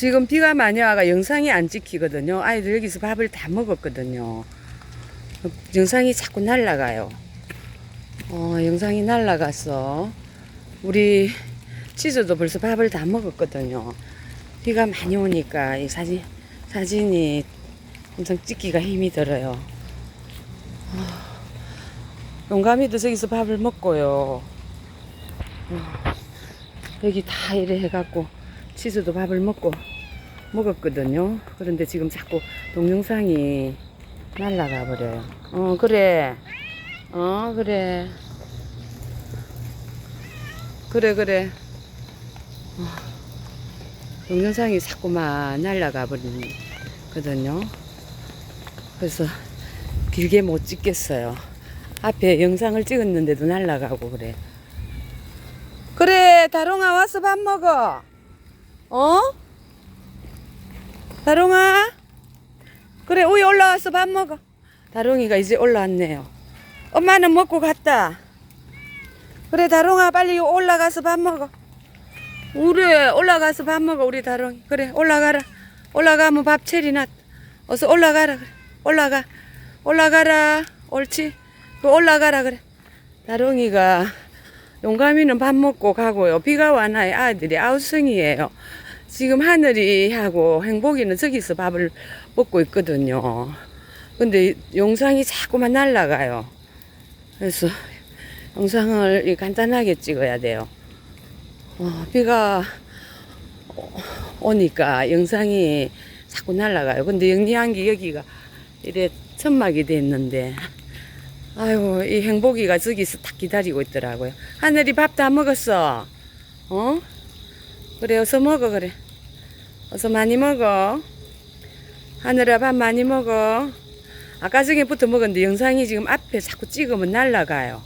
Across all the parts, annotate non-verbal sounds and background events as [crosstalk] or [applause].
지금 비가 많이 와가 영상이 안 찍히거든요. 아이들 여기서 밥을 다 먹었거든요. 영상이 자꾸 날라가요. 어, 영상이 날라가서 우리 치즈도 벌써 밥을 다 먹었거든요. 비가 많이 오니까 이 사진 사진이 엄청 찍기가 힘이 들어요. 어, 용감이도 저기서 밥을 먹고요. 어, 여기 다 이래 해갖고 치즈도 밥을 먹고 먹었거든요. 그런데 지금 자꾸 동영상이 날라가 버려요. 어 그래. 어 그래. 그래 그래. 어, 동영상이 자꾸만 날라가 버리거든요. 그래서 길게 못 찍겠어요. 앞에 영상을 찍었는데도 날라가고 그래. 그래 다롱아 와서 밥 먹어. 어? 다롱아? 그래, 우유 올라와서 밥 먹어. 다롱이가 이제 올라왔네요. 엄마는 먹고 갔다. 그래, 다롱아, 빨리 올라가서 밥 먹어. 우리 올라가서 밥 먹어, 우리 다롱이. 그래, 올라가라. 올라가면 밥 체리나. 어서 올라가라, 그래. 올라가. 올라가라. 옳지. 그 올라가라, 그래. 다롱이가 용감이는 밥 먹고 가고요. 비가 와나요. 아들이 아우성이에요. 지금 하늘이 하고 행복이는 저기서 밥을 먹고 있거든요. 근데 영상이 자꾸만 날라가요. 그래서 영상을 이 간단하게 찍어야 돼요. 어, 비가 오니까 영상이 자꾸 날라가요. 근데 영리한 게 여기가 이래 천막이 됐는데 아이고 이 행복이가 저기서 딱 기다리고 있더라고요. 하늘이 밥 다 먹었어. 어? 그래 어서 먹어 그래. 어서 많이 먹어. 하늘아 밥 많이 먹어. 아까 전에부터 먹었는데 영상이 지금 앞에 자꾸 찍으면 날라가요.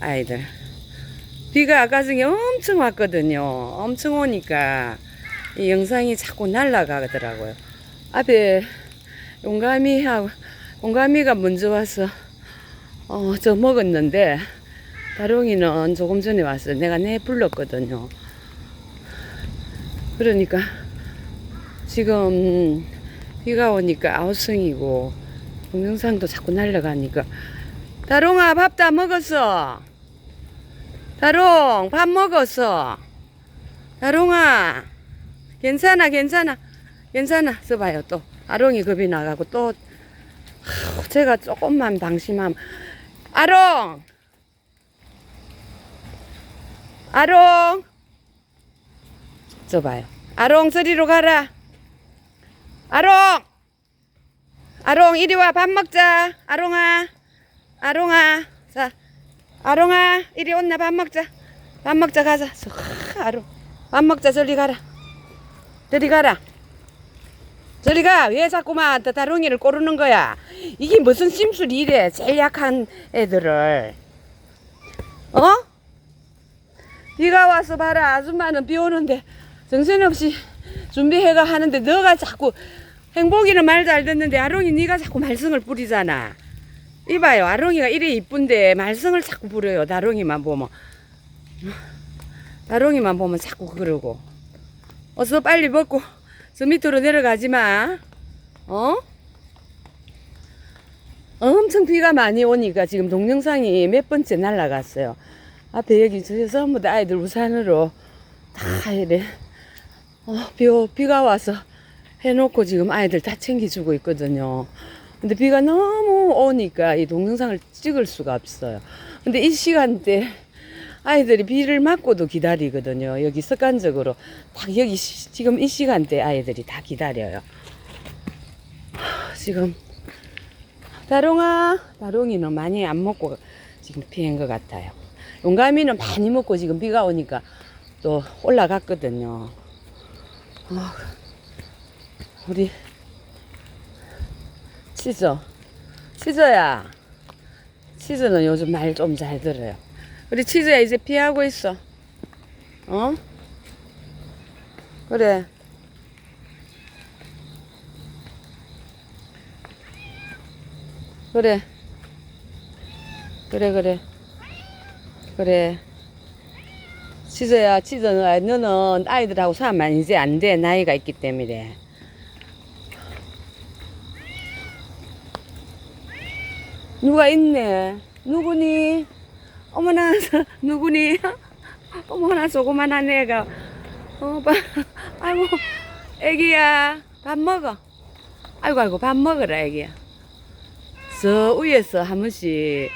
아이들. 비가 아까 전에 엄청 왔거든요. 엄청 오니까 이 영상이 자꾸 날라가더라고요. 앞에 용감이하고 용감이가 먼저 와서 어, 저 먹었는데, 다롱이는 조금 전에 왔어요. 내가 내 불렀거든요. 그러니까, 지금 비가 오니까 아우성이고, 동영상도 자꾸 날라가니까, 다롱아, 밥 다 먹었어. 다롱, 밥 먹었어. 다롱아, 괜찮아, 괜찮아. 괜찮아. 써봐요, 또. 아롱이 겁이 나가고, 또, 하, 제가 조금만 방심하면, 아롱! 아롱! 저 봐요. 아롱, 저리로 가라. 아롱! 아롱, 이리 와, 밥 먹자. 아롱아. 아롱아. 자, 아롱아, 이리 온나, 밥 먹자. 밥 먹자, 가자. 아롱. 밥 먹자, 저리 가라. 저리 가라. 저리 가. 왜 자꾸만 다- 다롱이를 꼬르는 거야? 이게 무슨 심술이 이래? 제일 약한 애들을. 어? 비가 와서 봐라. 아줌마는 비 오는데 정신없이 준비해가 하는데 너가 자꾸 행복이는 말 잘 듣는데 아롱이 네가 자꾸 말썽을 부리잖아. 이봐요. 아롱이가 이래 이쁜데 말썽을 자꾸 부려요. 다롱이만 보면. 다롱이만 보면 자꾸 그러고. 어서 빨리 먹고 저 밑으로 내려가지 마. 어? 엄청 비가 많이 오니까 지금 동영상이 몇 번째 날라갔어요. 앞에 여기 저 전부 다 아이들 우산으로 다 이래 어, 비, 오- 비가 와서 해놓고 지금 아이들 다 챙겨주고 있거든요. 근데 비가 너무 오니까 이 동영상을 찍을 수가 없어요. 근데 이 시간대 아이들이 비를 맞고도 기다리거든요. 여기 습관적으로 딱 여기 시- 지금 이 시간대 아이들이 다 기다려요. 하, 지금 다롱아, 다롱이는 많이 안 먹고 지금 피한 것 같아요. 용감이는 많이 먹고 지금 비가 오니까 또 올라갔거든요. 아, 우리 치즈, 치즈야. 치즈는 요즘 말 좀 잘 들어요. 우리 치즈야 이제 피하고 있어. 어? 그래. 그래. 그래, 그래. 그래. 치즈야, 치즈, 너는 아이들하고 사면 이제 안 돼. 나이가 있기 때문에. 누가 있네. 누구니? 어머나, [laughs] 누구니? 어머나, 조그만한 애가. 어, 봐. 아이고, 애기야. 밥 먹어. 아이고, 아이고, 밥 먹어라, 애기야. 저 위에서 한 번씩